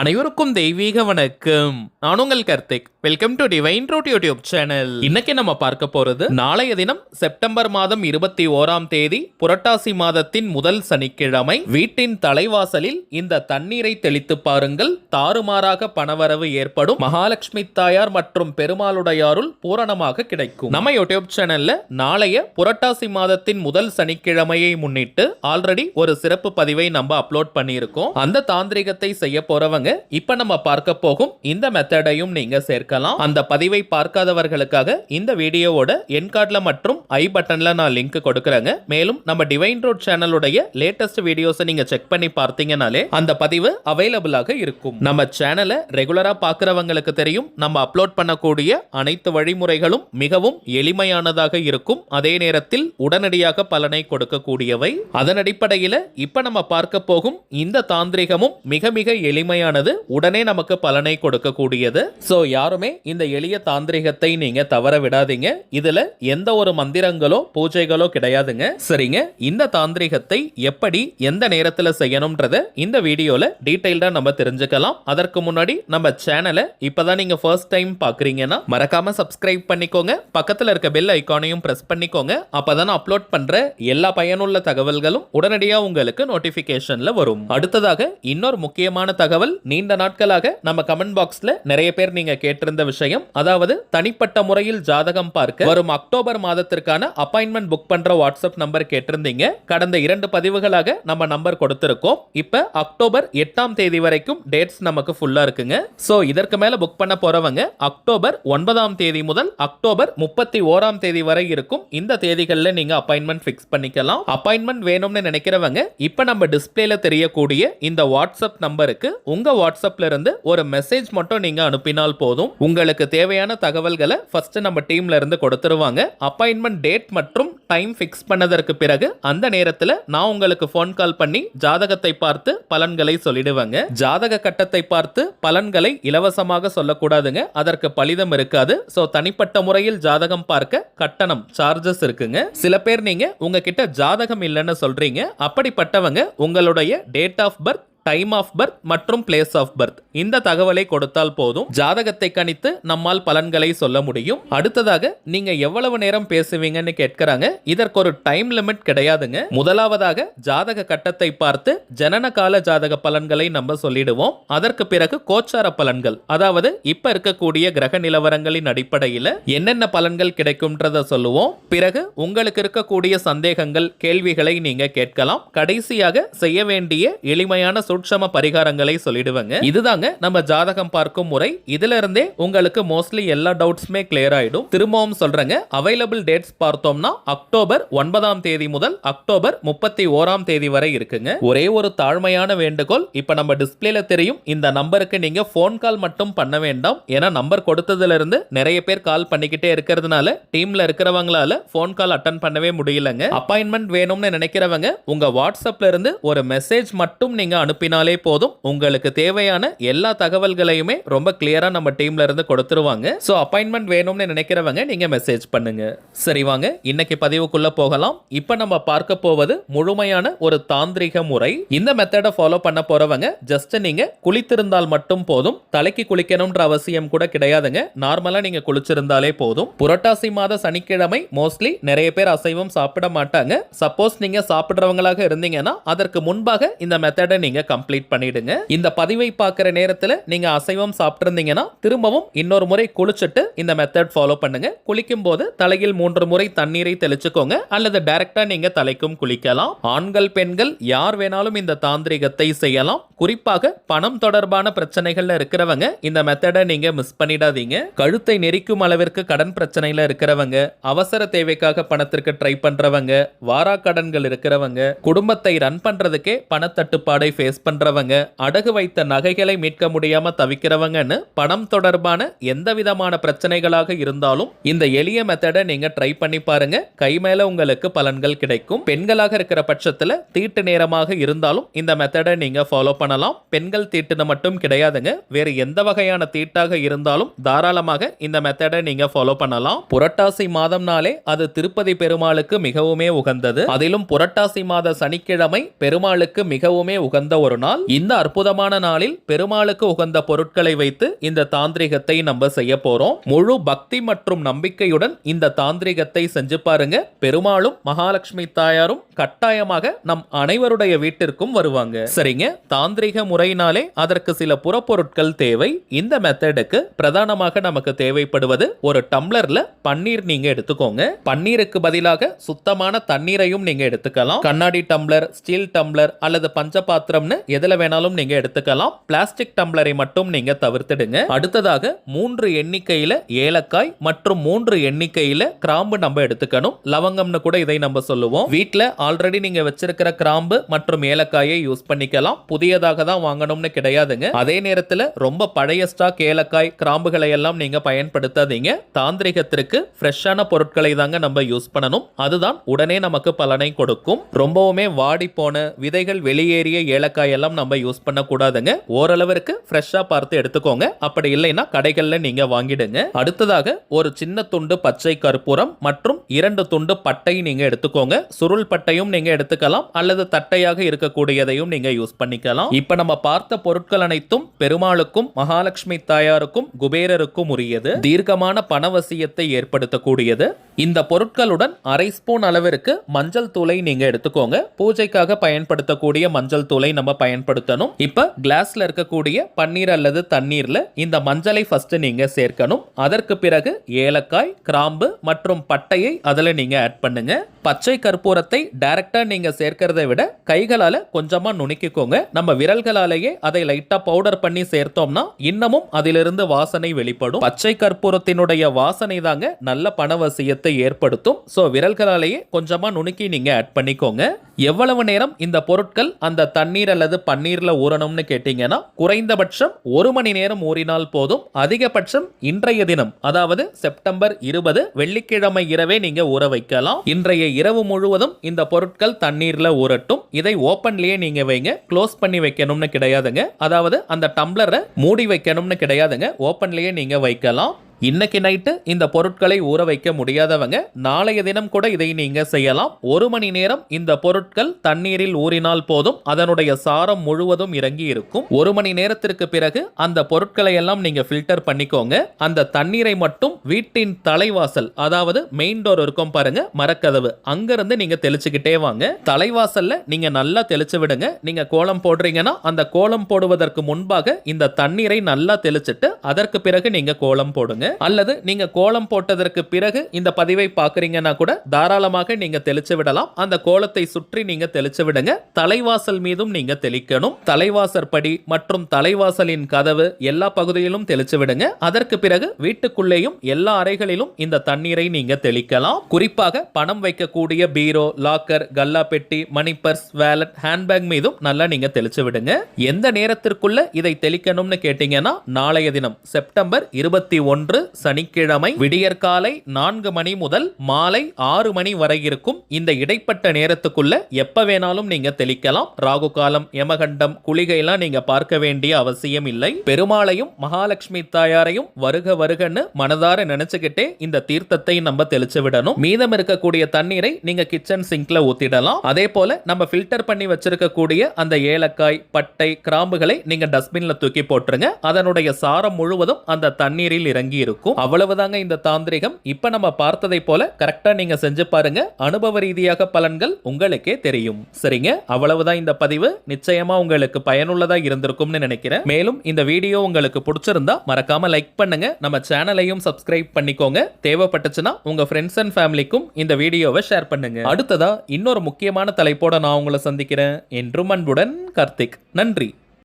அனைவருக்கும் தெய்வீக வணக்கம். நான் உங்கள் Karthik. Welcome to Divine Road YouTube channel இன்னைக்கு நம்ம பார்க்க போறது நாளைய தினம் செப்டம்பர் மாதம் இருபத்தி ஓராம் தேதி புரட்டாசி மாதத்தின் முதல் சனிக்கிழமை. வீட்டின் தலைவாசலில் இந்த தண்ணீரை தெளித்து பாருங்கள். தாறுமாறாக பணவரவு ஏற்படும். மகாலட்சுமி தாயார் மற்றும் பெருமாளுடையாருள் பூரணமாக கிடைக்கும். நம்ம யூடியூப் சேனல்ல நாளைய புரட்டாசி மாதத்தின் முதல் சனிக்கிழமையை முன்னிட்டு ஆல்ரெடி ஒரு சிறப்பு பதிவை நம்ம அப்லோட் பண்ணியிருக்கோம். அந்த தாந்திரிகத்தை செய்ய போறவங்க இப்ப நம்ம பார்க்க போகும் இந்த மெத்தடையும் நீங்க சேர்க்கலாம். அந்த பதிவை பார்க்காதவர்களுக்காக இந்த வீடியோவோட என்கார்ட்ல மற்றும் ஐ பட்டன்ல நான் லிங்க் கொடுக்கறேங்க. மேலும் நம்ம டிவைன் ரோட் சேனலுடைய லேட்டஸ்ட் வீடியோஸை நீங்க செக் பண்ணி பார்த்தீங்கனாலே அந்த பதிவு அவைலபிளாக இருக்கும். நம்ம சேனலை ரெகுலரா பார்க்குறவங்களுக்கு தெரியும். நம்ம அப்லோட் பண்ணக்கூடிய அனைத்து வழிமுறைகளும் மிகவும் எளிமையானதாக இருக்கும். அதே நேரத்தில் உடனடியாக பலனை கொடுக்கக்கூடியவை. அதன் அடிப்படையில் இப்ப நம்ம பார்க்க போகும் இந்த தாந்திரிகமும் மிக மிக எளிமையான பலனானது உடனே நமக்கு பலனை கொடுக்கக்கூடியது. ஸோ யாருமே இந்த எளிய தாந்திரிகத்தை நீங்க தவற விடாதீங்க. இதுல எந்த ஒரு மந்திரங்களோ பூஜைகளோ கிடையாதுங்க. சரிங்க? இந்த தாந்திரிகத்தை எப்படி எந்த நேரத்தில் செய்யணும்ன்றத இந்த வீடியோல டீட்டெயில்டாக நம்ம தெரிஞ்சுக்கலாம். அதற்கு முன்னாடி நம்ம சேனலை இப்பதான் நீங்க ஃபர்ஸ்ட் டைம் பாக்குறீங்கன்னா மறக்காம சப்ஸ்கிரைப் பண்ணிக்கோங்க. பக்கத்துல இருக்க பெல் ஐகானையும் பிரஸ் பண்ணிக்கோங்க. அப்பதான் அப்லோட் பண்ற எல்லா பயனுள்ள தகவல்களும் உடனடியாக உங்களுக்கு நோட்டிபிகேஷன்ல வரும். அடுத்ததாக இன்னொரு முக்கியமான தகவல் நீண்ட நாட்களாக நம்ம கமெண்ட் பாக்ஸ்ல நிறைய பேர் நீங்க கேட்டிருந்த விஷயம். அதாவது தனிப்பட்ட முறையில் ஜாதகம் பார்க்க வரும் அக்டோபர் மாதத்திற்கான அப்பாயின்மெண்ட் புக் பண்ற வாட்ஸ்அப் நம்பர் கேட்டிருந்தீங்க. கடந்த இரண்டு பதிவுகளாக நம்ம நம்பர் கொடுத்திருக்கோம். இப்ப அக்டோபர் எட்டாம் தேதி வரைக்கும் டேட்ஸ் நமக்கு ஃபுல்லா இருக்குங்க. சோ இதற்கு மேல புக் பண்ண போறவங்க அக்டோபர் ஒன்பதாம் தேதி முதல் அக்டோபர் முப்பத்தி ஓராம் தேதி வரை இருக்கும் இந்த தேதிகளில் நீங்க அப்பாயின்மெண்ட் ஃபிக்ஸ் பண்ணிக்கலாம். அப்பாயின்மெண்ட் வேணும்னு நினைக்கிறவங்க இப்ப நம்ம டிஸ்பிளேல தெரியக்கூடிய இந்த வாட்ஸ்அப் நம்பருக்கு உங்க வாட்ஸ்அப்ல இருந்து ஒரு மெசேஜ் மட்டும் நீங்க அனுப்பினால் போதும். உங்களுக்கு தேவையான தகவல்களை ஃபர்ஸ்ட் நம்ம டீம்ல இருந்து கொடுத்துருவாங்க. அப்பாயின்மெண்ட் டேட் மற்றும் டைம் ஃபிக்ஸ் பண்ணதற்கு பிறகு அந்த நேரத்தில் நான் உங்களுக்கு ஃபோன் கால் பண்ணி ஜாதகத்தை பார்த்து பலன்களை சொல்லிடுவாங்க. ஜாதக கட்டத்தை பார்த்து பலன்களை இலவசமாக சொல்லக்கூடாதுங்க. அதற்கு பலிதம் இருக்காது. ஸோ தனிப்பட்ட முறையில் ஜாதகம் பார்க்க கட்டணம் சார்ஜஸ் இருக்குங்க. சில பேர் நீங்க உங்ககிட்ட ஜாதகம் இல்லைன்னு சொல்றீங்க. அப்படிப்பட்டவங்க உங்களுடைய date of birth time of birth மற்றும் பிளேஸ் ஆஃப் பர்த் இந்த தகவலை கொடுத்தால் போதும். ஜாதகத்தை கணித்து நம்மால் பலன்களை சொல்ல முடியும். அடுத்ததாக நீங்க எவ்வளவு நேரம் பேசுவீங்கன்னு கேட்கிறாங்க. இதற்கு ஒரு டைம் லிமிட் கிடையாதுங்க. முதலாவதாக ஜாதக கட்டத்தை பார்த்து ஜனன கால ஜாதக பலன்களை நம்ம சொல்லிடுவோம். அதற்கு பிறகு கோச்சார பலன்கள். அதாவது இப்ப இருக்கக்கூடிய கிரக நிலவரங்களின் அடிப்படையில் என்னென்ன பலன்கள் கிடைக்கும்ன்றத சொல்லுவோம். பிறகு உங்களுக்கு இருக்கக்கூடிய சந்தேகங்கள் கேள்விகளை நீங்க கேட்கலாம். கடைசியாக செய்ய வேண்டிய எளிமையான சூட்சம பரிகாரங்களை சொல்லிடுவாங்க. இதுதாங்க நம்ம ஜாதகம் பார்க்கும் முறை. இதுல இருந்தே உங்களுக்கு மோஸ்ட்லி எல்லா டவுட்ஸுமே கிளியர் ஆயிடும். திரும்பவும் சொல்றேங்க. அவைலபிள் டேட்ஸ் பார்த்தோம்னா அக்டோபர் ஒன்பதாம் தேதி முதல் அக்டோபர் முப்பத்தி ஓராம் தேதி வரை இருக்குங்க. ஒரே ஒரு தாழ்மையான வேண்டுகோள். இப்ப நம்ம டிஸ்பிளேல தெரியும். இந்த நம்பருக்கு நீங்க ஃபோன் கால் மட்டும் பண்ண வேண்டாம். ஏன்னா நம்பர் கொடுத்ததுல இருந்து நிறைய பேர் கால் பண்ணிக்கிட்டே இருக்கிறதுனால டீம்ல இருக்கிறவங்களால ஃபோன் கால் அட்டன் பண்ணவே முடியலங்க. அப்பாயின்மெண்ட் வேணும்னு நினைக்கிறவங்க உங்க வாட்ஸ்அப்ல இருந்து ஒரு மெசேஜ் மட்டும் நீங்க அனுப்பினாலே போதும். உங்களுக்கு தேவையான எல்லா தகவல்களையுமே ரொம்ப கிளியரா நம்ம டீம்ல இருந்து கொடுத்துருவாங்க. ஸோ அப்பாயின்மெண்ட் வேணும்னு நினைக்கிறவங்க நீங்க மெசேஜ் பண்ணுங்க. சரி வாங்க. இன்னைக்கு பதிவுக்குள்ள போகலாம். இப்போ நம்ம பார்க்க போவது முழுமையான ஒரு தாந்திரிக முறை. இந்த மெத்தடை ஃபாலோ பண்ண போறவங்க ஜஸ்ட் நீங்க குளித்திருந்தால் மட்டும் போதும். தலைக்கு குளிக்கணும்ன்ற அவசியம் கூட கிடையாதுங்க. நார்மலா நீங்க குளிச்சிருந்தாலே போதும். புரட்டாசி மாத சனிக்கிழமை மோஸ்ட்லி நிறைய பேர் அசைவம் சாப்பிட மாட்டாங்க. சப்போஸ் நீங்க சாப்பிடுறவங்களாக இருந்தீங்கன்னா அதற்கு முன்பாக இந்த மெத்தடை நீங்க கம்ப்ளீட் பண்ணிடுங்க. இந்த பதிவை பார்க்குற நேரத்தில் நீங்க அசைவம் சாப்பிட்டுருந்தீங்கன்னா திரும்பவும் இன்னொரு முறை குளிச்சுட்டு இந்த மெத்தட் ஃபாலோ பண்ணுங்க. குளிக்கும் போது தலையில் மூன்று முறை தண்ணீரை தெளிச்சுக்கோங்க. அல்லது டைரக்டா நீங்க தலைக்கும் குளிக்கலாம். ஆண்கள் பெண்கள் யார் வேணாலும் இந்த தாந்திரிகத்தை செய்யலாம். குறிப்பாக பணம் தொடர்பான பிரச்சனைகள்ல இருக்கிறவங்க இந்த மெத்தடை நீங்க மிஸ் பண்ணிடாதீங்க. கழுத்தை நெரிக்கும் அளவிற்கு கடன் பிரச்சனையில இருக்கிறவங்க அவசர தேவைக்காக பணத்திற்கு ட்ரை பண்றவங்க வாராக்கடன்கள் இருக்கிறவங்க குடும்பத்தை ரன் பண்றதுக்கே பணத்தட்டுப்பாடை ஃபேஸ் பண்றவங்க அடகு வைத்த நகைகளை மீட்க முடியாம தவிக்கிறவங்கன்னு பணம் தொடர்பான எந்த விதமான பிரச்சனைகளாக இருந்தாலும் இந்த எளிய மெத்தடை நீங்க ட்ரை பண்ணி பாருங்க. கை மேல உங்களுக்கு பலன்கள் கிடைக்கும். பெண்களாக இருக்கிற பட்சத்துல தீட்டு நேரமாக இருந்தாலும் இந்த மெத்தடை நீங்க ஃபாலோ பண்ணலாம். பெண்கள் தீட்டுன்னு மட்டும் கிடையாதுங்க. வேறு எந்த வகையான தீட்டாக இருந்தாலும் தாராளமாக இந்த மெத்தடை நீங்க ஃபாலோ பண்ணலாம். புரட்டாசி மாதம்னாலே அது திருப்பதி பெருமாளுக்கு மிகவுமே உகந்தது. அதிலும் புரட்டாசி மாத சனிக்கிழமை பெருமாளுக்கு மிகவுமே உகந்த ஒரு ஒரு நாள் இந்த அற்புதமான நாளில் பெருமாளுக்கு உகந்த பொருட்களை வைத்து இந்த தாந்திரிகத்தை நம்ம செய்ய போறோம். முழு பக்தி மற்றும் நம்பிக்கையுடன் இந்த தாந்திரிகத்தை செஞ்சு பாருங்க. பெருமாளும் மகாலட்சுமி தாயாரும் கட்டாயமாக நம் அனைவருடைய வீட்டிற்கும் வருவாங்க. சரிங்க? தாந்திரிக முறையினாலே அதற்கு சில புறப்பொருட்கள் தேவை. இந்த மெத்தடுக்கு பிரதானமாக நமக்கு தேவைப்படுவது ஒரு டம்ளர்ல பன்னீர் நீங்க எடுத்துக்கோங்க. பன்னீருக்கு பதிலாக சுத்தமான தண்ணீரையும் நீங்க எடுத்துக்கலாம். கண்ணாடி டம்ளர் ஸ்டீல் டம்ளர் அல்லது பஞ்சபாத்திரம்னு எதுல வேணாலும் நீங்க எடுத்துக்கலாம். பிளாஸ்டிக் டம்ளரை மட்டும் நீங்க தவிர்த்துடுங்க. அடுத்ததாக மூன்று எண்ணிக்கையில ஏலக்காய் மற்றும் மூன்று எண்ணிக்கையில கிராம்பு நம்ம எடுத்துக்கணும். லவங்கம்னு கூட இதை நம்ம சொல்லுவோம். வீட்ல ஆல்ரெடி நீங்க வச்சிருக்கிற கிராம்பு மற்றும் ஏலக்காயை யூஸ் பண்ணிக்கலாம். புதியதாக தான் வாங்கணும்னு கிடையாதுங்க. அதே நேரத்துல ரொம்ப பழைய ஸ்டாக் ஏலக்காய் கிராம்புகளை எல்லாம் நீங்க பயன்படுத்தாதீங்க. தாந்திரிகத்திற்கு ஃப்ரெஷ்ஷான பொருட்களை தாங்க நம்ம யூஸ் பண்ணணும். அதுதான் உடனே நமக்கு பலனை கொடுக்கும். ரொம்பவுமே வாடி போன விதைகள் வெளியேறிய ஏலக்காய் எல்லாம் நம்ம யூஸ் பண்ணக்கூடாதுங்க. ஓரளவிற்கு ஃப்ரெஷ்ஷாக பார்த்து எடுத்துக்கோங்க. அப்படி இல்லைன்னா கடைகளில் நீங்கள் வாங்கிடுங்க. அடுத்ததாக ஒரு சின்ன துண்டு பச்சை கற்பூரம் மற்றும் இரண்டு துண்டு பட்டை நீங்கள் எடுத்துக்கோங்க. சுருள் பட்டையும் நீங்கள் எடுத்துக்கலாம். அல்லது தட்டையாக இருக்கக்கூடியதையும் நீங்கள் யூஸ் பண்ணிக்கலாம். இப்போ நம்ம பார்த்த பொருட்கள் அனைத்தும் பெருமாளுக்கும் மகாலட்சுமி தாயாருக்கும் குபேரருக்கும் உரியது. தீர்க்கமான பணவசியத்தை ஏற்படுத்தக்கூடியது. இந்த பொருட்களுடன் அரை ஸ்பூன் அளவிற்கு மஞ்சள் தூளை நீங்க எடுத்துக்கோங்க. பூஜைக்காக பயன்படுத்தக்கூடிய மஞ்சள் தூளை நம்ம பயன்படுத்தணும். இப்ப கிளாஸ்ல இருக்கக்கூடிய பன்னீர் அல்லது தண்ணீர்ல இந்த மஞ்சளை ஃபர்ஸ்ட் நீங்க சேர்க்கணும். அதற்கு பிறகு ஏலக்காய் கிராம்பு மற்றும் பட்டையை அதுல நீங்க ஆட் பண்ணுங்க. பச்சை கற்பூரத்தை டைரக்டா நீங்க சேர்க்கிறதை விட கைகளால கொஞ்சமா நுணுக்கிக்கோங்க. நம்ம விரல்களாலேயே அதை லைட்டா பவுடர் பண்ணி சேர்த்தோம்னா இன்னமும் அதிலிருந்து வாசனை வெளிப்படும். பச்சை கற்பூரத்தினுடைய வாசனை தாங்க நல்ல பணவசியத்தை ஏற்படுத்தும். ஸோ விரல்களாலேயே கொஞ்சமா நுணுக்கி நீங்க ஆட் பண்ணிக்கோங்க. எவ்வளவு நேரம் இந்த பொருட்கள் அந்த தண்ணீர் அல்லது பன்னீர்ல ஊறணும்னு கேட்டீங்கன்னா குறைந்தபட்சம் ஒரு மணி நேரம் ஊறினால் போதும். அதிகபட்சம் இன்றைய தினம் அதாவது செப்டம்பர் இருபது வெள்ளிக்கிழமை இரவே நீங்க ஊற வைக்கலாம். இன்றைய இரவு முழுவதும் இந்த பொருட்கள் தண்ணீரில் ஊறட்டும். இதை ஓப்பன்லேயே நீங்கள் வைங்க. க்ளோஸ் பண்ணி வைக்கணும்னு கிடையாதுங்க. அதாவது அந்த டம்ளரை மூடி வைக்கணும்னு கிடையாதுங்க. ஓப்பன்லேயே நீங்கள் வைக்கலாம். இன்னைக்கு நைட்டு இந்த பொருட்களை ஊற வைக்க முடியாதவங்க நாளைய தினம் கூட இதை நீங்க செய்யலாம். ஒரு மணி நேரம் இந்த பொருட்கள் தண்ணீரில் ஊறினால் போதும் அதனுடைய சாரம் முழுவதும் இறங்கி இருக்கும். ஒரு மணி நேரத்திற்கு பிறகு அந்த பொருட்களை எல்லாம் நீங்க ஃபில்டர் பண்ணிக்கோங்க. அந்த தண்ணீரை மட்டும் வீட்டின் தலைவாசல் அதாவது மெயின் டோர் இருக்கும் பாருங்க மரக்கதவு அங்கிருந்து நீங்க தெளிச்சுக்கிட்டே வாங்க. தலைவாசல்ல நீங்க நல்லா தெளிச்சு விடுங்க. நீங்க கோலம் போடுறீங்கன்னா அந்த கோலம் போடுவதற்கு முன்பாக இந்த தண்ணீரை நல்லா தெளிச்சிட்டு அதற்கு பிறகு நீங்க கோலம் போடுங்க. அல்லது நீங்க கோலம் போட்டதற்கு பிறகு இந்த பதிவை பாக்குறீங்கன்னா கூட தாராளமாக நீங்க தெளிச்சு விடலாம். அந்த கோலத்தை சுற்றி நீங்க தெளிச்சு விடுங்க. தலைவாசல் மீதும் நீங்க தெளிக்கணும். தலைவாசல் படி மற்றும் தலைவாசலின் கதவு எல்லா பகுதியிலும் தெளிச்சு விடுங்க. அதற்கு பிறகு வீட்டுக்குள்ளேயும் எல்லா அறைகளிலும் இந்த தண்ணீரை நீங்க தெளிக்கலாம். குறிப்பாக பணம் வைக்கக்கூடிய பீரோ லாக்கர் கல்லா பெட்டி மணி பர்ஸ் வேலட் ஹேண்ட்பேக் மீதும் நல்லா நீங்க தெளிச்சு விடுங்க. எந்த நேரத்திற்குள்ள இதை தெளிக்கணும்னு கேட்டீங்கன்னா நாளைய தினம் செப்டம்பர் இருபத்தி ஒன்று சனிக்கிழமை விடியற்காலை நான்கு மணி முதல் மாலை ஆறு மணி வரை இருக்கும் இந்த இடைப்பட்ட நேரத்துக்குள்ள எப்ப வேணாலும் நீங்க தெளிக்கலாம். ராகு காலம் யமகண்டம் குளிகைலாம் நீங்க பார்க்க வேண்டிய அவசியம் இல்லை. பெருமாளையும் மகாலட்சுமி தாயாரையும் வருக வருகன்னு மனதார நினைச்சுக்கிட்டே இந்த தீர்த்தத்தை நம்ம தெளிச்சு விடணும். மீதம் இருக்கக்கூடிய தண்ணீரை நீங்க கிச்சன் சிங்க்ல ஊத்திடலாம். அதே போல நம்ம ஃபில்டர் பண்ணி வச்சிருக்கக்கூடிய அந்த ஏலக்காய் பட்டை கிராம்புகளை நீங்க டஸ்ட்பின்ல தூக்கி போட்டுருங்க. அதனுடைய சாரம் முழுவதும் அந்த தண்ணீரில் இறங்கி இருக்கும். அவ்வளவுதாங்க இந்த தாந்திரிகம். இப்ப நம்ம பார்த்ததை போல கரெக்டா நீங்க செஞ்சு பாருங்க. அனுபவ ரீதியாக பலன்கள் உங்களுக்கே தெரியும். சரிங்க? அவ்வளவுதான் இந்த பதிவு. நிச்சயமா உங்களுக்கு பயனுள்ளதா இருந்திருக்கும்னு நினைக்கிறேன். மேலும் இந்த வீடியோ உங்களுக்கு பிடிச்சிருந்தா மறக்காம லைக் பண்ணுங்க. நம்ம சேனலையும் சப்ஸ்கிரைப் பண்ணிக்கோங்க. தேவைப்பட்டுச்சுன்னா உங்க ஃப்ரெண்ட்ஸ் அண்ட் ஃபேமிலிக்கும் இந்த வீடியோவை ஷேர் பண்ணுங்க. அடுத்ததா இன்னொரு முக்கியமான தலைப்போட நான் உங்களை சந்திக்கிறேன். என்றும் அன்புடன் கார்த்திக். நன்றி.